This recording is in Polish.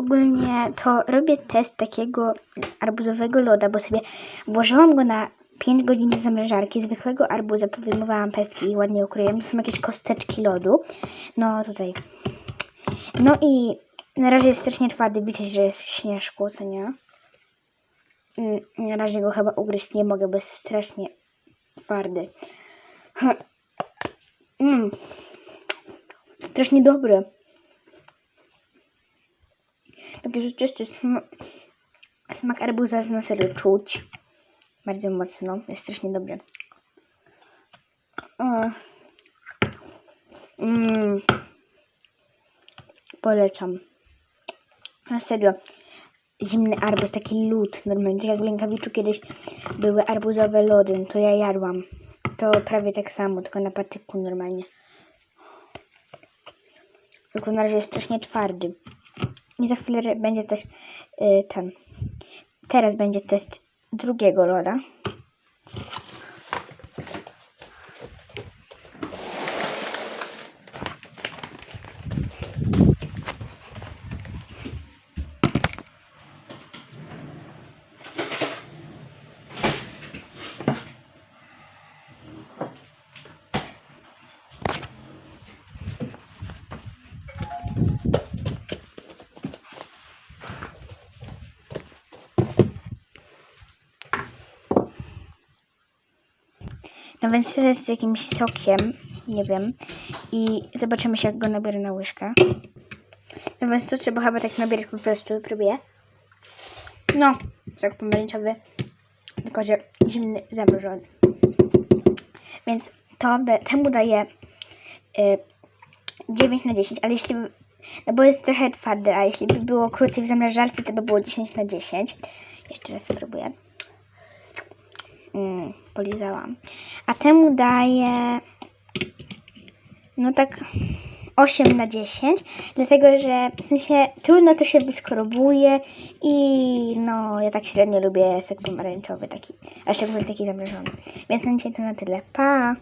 ogólnie to robię test takiego arbuzowego loda, bo sobie włożyłam go na 5 godzin do zamrażarki, zwykłego arbuza, powyjmowałam pestki i ładnie ukroiłam. To są jakieś kosteczki lodu. No tutaj. No i na razie jest strasznie twardy, widać, że jest w śnieżku, co nie? Mm, Na razie go chyba ugryźć nie mogę, bo jest strasznie twardy. Mm. Strasznie dobry. Taki rzeczywisty smak, arbuza na serio czuć. Bardzo mocno. Jest strasznie dobry. Mm. Polecam. Na serio. Zimny arbuz, taki lód normalnie. Tak jak w Lękawiczu kiedyś były arbuzowe lody, to ja jadłam. To prawie tak samo, tylko na patyku normalnie. Tylko na razie jest strasznie twardy. I za chwilę będzie też y, ten. Teraz będzie test drugiego loda. No więc teraz z jakimś sokiem, nie wiem. I zobaczymy się, jak go nabiorę na łyżkę. No więc to trzeba chyba tak nabierać po prostu, próbuję. No, sok pomarańczowy, tylko że zimny, zamrożony. Więc to be- temu daję y, 9 na 10, ale jeśli, no bo jest trochę twardy, a jeśli by było krócej w zamrażarce, to by było 10 na 10. Jeszcze raz spróbuję. Mm, polizałam. A temu daję no tak 8 na 10, dlatego że w sensie trudno to się wyskorobuje i no ja tak średnio lubię sok pomarańczowy taki, a szczególnie taki zamrożony. Więc na dzisiaj to na tyle. Pa!